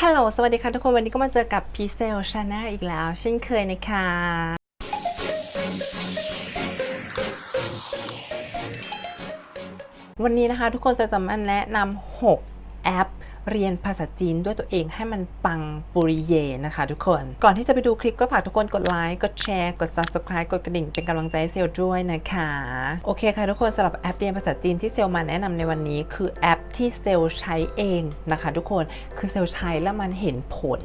ฮัลโหล สวัสดีค่ะทุกคน วันนี้ก็มาเจอกับพีเซลชาแนลอีกแล้ว เช่นเคยนะคะวันนี้นะคะทุกคนจะจะมาแนะนำ6 แอปเรียนภาษาจีนด้วยตัวเองให้มันปังปุริเยนะคะทุกคน ก่อนที่จะไปดูคลิปก็ฝากทุกคนกดไลค์กดแชร์กด subscribe กดกระดิ่งเป็นกำลังใจเซลด้วยนะคะ โอเคค่ะทุกคนสำหรับแอปเรียนภาษาจีนที่เซลมาแนะนำในวันนี้ คือแอปที่เซลใช้เองนะคะ ทุกคนคือเซลใช้แล้วมันเห็นผล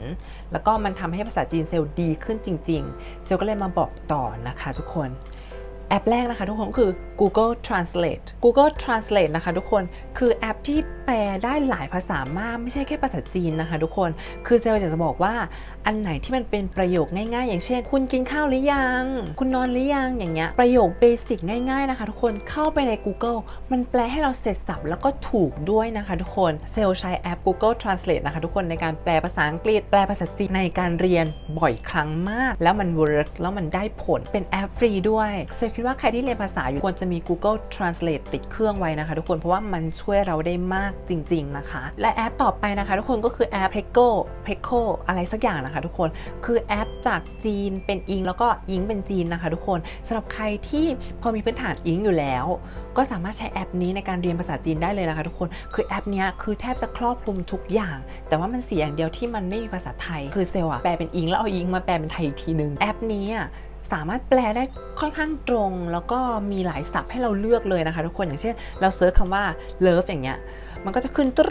แล้วก็มันทำให้ภาษาจีนเซลดีขึ้นจริง ๆ เซลก็เลยมาบอกต่อนะคะ ทุกคน แอปแรกนะคะทุกคนคือ Google Translate Google Translate นะคะทุกคนคือแอปที่แปลได้หลายภาษามาก ไม่ใช่แค่ภาษาจีนนะคะทุกคน คือเซลอยากจะบอกว่าอันไหนที่มันเป็นประโยคง่ายๆ อย่างเช่น คุณกินข้าวหรือยัง คุณนอนหรือยังอย่างเงี้ยประโยคเบสิกง่ายๆนะคะทุกคนเข้าไปใน Google มันแปลให้เราเสร็จสับแล้วก็ถูกด้วยนะคะทุกคนเซลใช้แอป Google Translate นะคะทุกคนในการแปลภาษาอังกฤษ แปลภาษาจีนในการเรียนบ่อยครั้งมาก แล้วมันเวิร์กแล้วมันได้ผลเป็นแอปฟรีด้วยเซลคิดว่าใครที่เรียนภาษาอยู่ควรจะมี Google Translate ติดเครื่องไว้นะคะ ทุกคนเพราะว่ามันช่วยเราได้มากจริง ๆนะคะ และแอปต่อไปนะคะ ทุกคนก็คือแอป p e c o p e c o อะไรสักอย่างนะคะ ทุกคนคือแอปจากจีนเป็นอิง แล้วก็อิงเป็นจีนนะคะ ทุกคนสำหรับใครที่พอมีพื้นฐานอิงอยู่แล้ว ก็สามารถใช้แอปนี้ในการเรียนภาษาจีนได้เลยนะคะ ทุกคนคือแอปนี้คือแทบจะครอบคลุมทุกอย่าง แต่ว่ามันเสียอย่างเดียวที่มันไม่มีภาษาไทย คือเซลอะแปลเป็นอิงแล้วเอาอิงมาแปลเป็นไทยอีกทีนึงแอปนี้ สามารถแปลได้ค่อนข้างตรง แล้วก็มีหลายศัพท์ให้เราเลือกเลยนะคะ ทุกคนอย่างเช่น เราเซิร์ชคำว่า love อย่างเงี้ยมันก็จะขึ้นตึ๊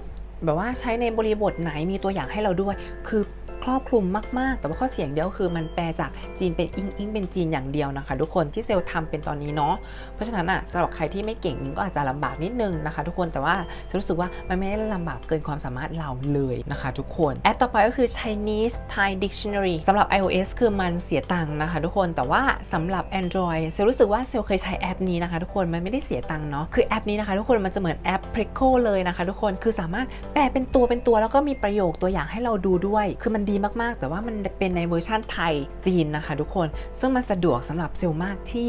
ดแบบว่าใช้ในบริบทไหนมีตัวอย่างให้เราด้วย คือ รอบคลุมมาก ๆ แต่ว่าข้อเสียงเดียวคือมันแปลจากจีนเป็นอิงอิงเป็นจีนอย่างเดียวนะคะ ทุกคนที่เซลทำเป็นตอนนี้เนาะเพราะฉะนั้นอะสำหรับใครที่ไม่เก่งก็อาจจะลำบากนิดนึงนะคะ ทุกคนแต่ว่าเซลรู้สึกว่ามันไม่ได้ลำบากเกินความสามารถเราเลยนะคะ ทุกคนแอปต่อไปก็คือ Chinese Thai Dictionary สำหรับ iOS คือมันเสียตังค์นะคะทุกคนแต่ว่าสำหรับ Android เซลรู้สึกว่าเซลเคยใช้แอปนี้นะคะ ทุกคนมันไม่ได้เสียตังค์เนาะคือแอปนี้นะคะ ทุกคนมันจะเหมือนแอป p r e c o เลยนะคะ ทุกคนคือสามารถแปลเป็นตัวเป็นตัวแล้วก็มีประโยคตัวอย่างให้เราดูด้วย คือมันดีมากๆ แต่ว่ามันเป็นในเวอร์ชั่นไทยจีนนะคะ ทุกคน ซึ่งมันสะดวกสำหรับเซลมากที่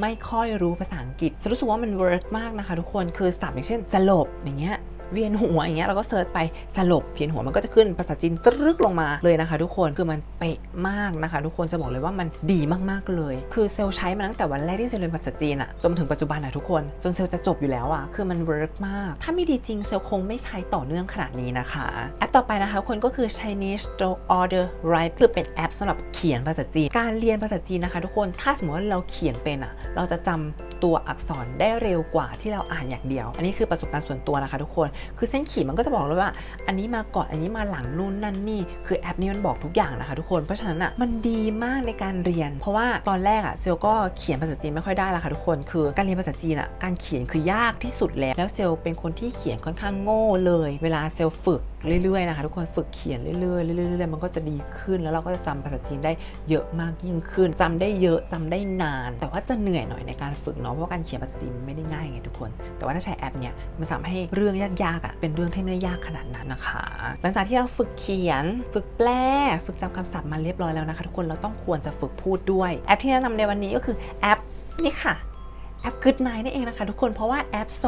ไม่ค่อยรู้ภาษาอังกฤษรู้สึกว่ามันเวิร์กมากนะคะ ทุกคนคือศัพท์อย่างเช่นสลบอย่างเงี้ย เวียนหัวอย่างเงี้ยเราก็เซิร์ชไปสลบเวียนหัวมันก็จะขึ้นภาษาจีนตรึกลงมาเลยนะคะ ทุกคนคือมันเป๊ะมากนะคะ ทุกคนจะบอกเลยว่ามันดีมากๆเลย คือเซลใช้มาตั้งแต่วันแรกที่เซลเรียนภาษาจีนอะจนถึงปัจจุบันอะทุกคน จนเซลจะจบอยู่แล้วอะคือมันเวิร์กมาก ถ้าไม่ดีจริงเซลคงไม่ใช้ต่อเนื่องขนาดนี้นะคะแอปต่อไปนะคะคนก็คือ Chinese Store Order Write คือเป็นแอปสำหรับเขียนภาษาจีน การเรียนภาษาจีนนะคะ ทุกคนถ้าสมมติว่าเราเขียนเป็นอะเราจะจำ ตัวอักษรได้เร็วกว่าที่เราอ่านอย่างเดียว อันนี้คือประสบการณ์ส่วนตัวนะคะทุกคน คือเส้นขีดมันก็จะบอกเลยว่า อันนี้มาก่อน อันนี้มาหลังนู่นนั่นนี่ คือแอปนี้มันบอกทุกอย่างนะคะทุกคน เพราะฉะนั้นอะมันดีมากในการเรียน เพราะว่าตอนแรกอะเซลก็เขียนภาษาจีนไม่ค่อยได้ละค่ะทุกคน คือการเรียนภาษาจีนอะการเขียนคือยากที่สุดแล้ว แล้วเซลเป็นคนที่เขียนค่อนข้างโง่เลย เวลาเซลฝึกเรื่อยๆนะคะทุกคนฝึกเขียนเรื่อยๆเรื่อยๆเรื่อยๆมันก็จะดีขึ้นแล้วเราก็จะจำภาษาจีนได้เยอะมากยิ่งขึ้นจำได้เยอะจำได้นาน แต่ว่าจะเหนื่อยหน่อยในการฝึกเนาะเพราะว่าการเขียนภาษาจีมันไม่ได้ง่ายไงทุกคน แต่ว่าถ้าใช้แอปเนี่ยมันสามารถให้เรื่องยากๆอะเป็นเรื่องที่ไม่ได้ยากขนาดนั้นนะคะ หลังจากที่เราฝึกเขียน ฝึกแปล ฝึกจำคำศัพท์มาเรียบร้อยแล้วนะคะ ทุกคนเราต้องควรจะฝึกพูดด้วย แอปที่แนะนำในวันนี้ก็คือแอปนี่ค่ะ แอป Good Night นั่นเองนะคะทุกคนเพราะว่าแอปโซ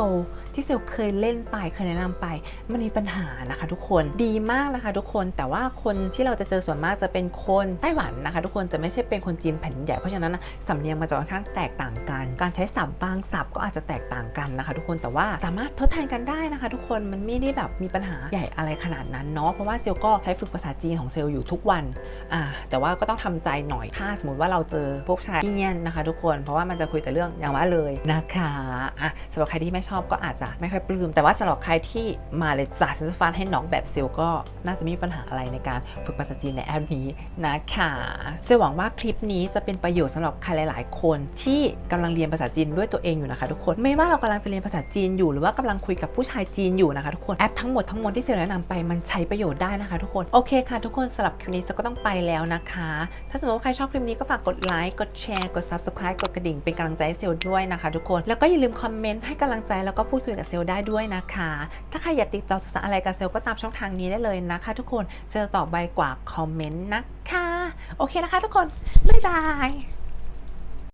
ที่เซลเคยเล่นไปเคยแนะนำไป มันมีปัญหานะคะทุกคนดีมากนะคะทุกคนแต่ว่าคนที่เราจะเจอส่วนมากจะเป็นคนไต้หวันนะคะ ทุกคนจะไม่ใช่เป็นคนจีนแผ่นใหญ่เพราะฉะนั้นนะสำเนียงมันจะค่อนข้างแตกต่างกัน การใช้ศัพท์บางศัพท์ก็อาจจะแตกต่างกันนะคะ ทุกคนแต่ว่าสามารถทดแทนกันได้นะคะ ทุกคนมันไม่ได้แบบมีปัญหาใหญ่อะไรขนาดนั้นเนาะเพราะว่าเซลก็ใช้ฝึกภาษาจีนของเซลอยู่ทุกวันอ่าแต่ว่าก็ต้องทำใจหน่อยถ้าสมมติว่าเราเจอพวกชายเนียนนะคะ ทุกคนเพราะว่ามันจะคุยแต่เรื่องอย่างว่าเลยนะคะอะสำหรับใครที่ไม่ชอบก็อาจจะไม่ค่อยปลื้มแต่ว่าสำหรับใครที่มาเลยจ่าฉันจะฟันให้น้องแบบเซลก็น่าจะไม่มีปัญหาอะไรในการฝึกภาษาจีนในแอปนี้นะคะเซลหวังว่าคลิปนี้จะเป็นประโยชน์สำหรับใครหลาย ๆ คนที่กำลังเรียนภาษาจีนด้วยตัวเองอยู่นะคะ ทุกคนไม่ว่าเรากำลังจะเรียนภาษาจีนอยู่หรือว่ากำลังคุยกับผู้ชายจีนอยู่นะคะทุกคนแอปทั้งหมดทั้งมวลที่เซลแนะนำไปมันใช้ประโยชน์ได้นะคะ ทุกคนโอเคค่ะ ทุกคนสำหรับคลิปนี้เซลก็ต้องไปแล้วนะคะ ถ้าสมมติว่าใครชอบคลิปนี้ก็ฝากกดไลค์กดแชร์กด subscribe กดกระดิ่งเป็นกำลังใจให้เซลด้วยนะคะทุกคน แล้วก็อย่าลืมคอมเมนต์ให้กำลังใจแล้วก็พูดคุยกับเซลได้ด้วยนะคะ ถ้าใครอยากติดต่อสื่อสารอะไรกับเซลก็ตามช่องทางนี้ได้เลยนะคะ ทุกคนเซลตอบใบกว่าคอมเมนต์นะคะ โอเคนะคะทุกคนบ๊ายบาย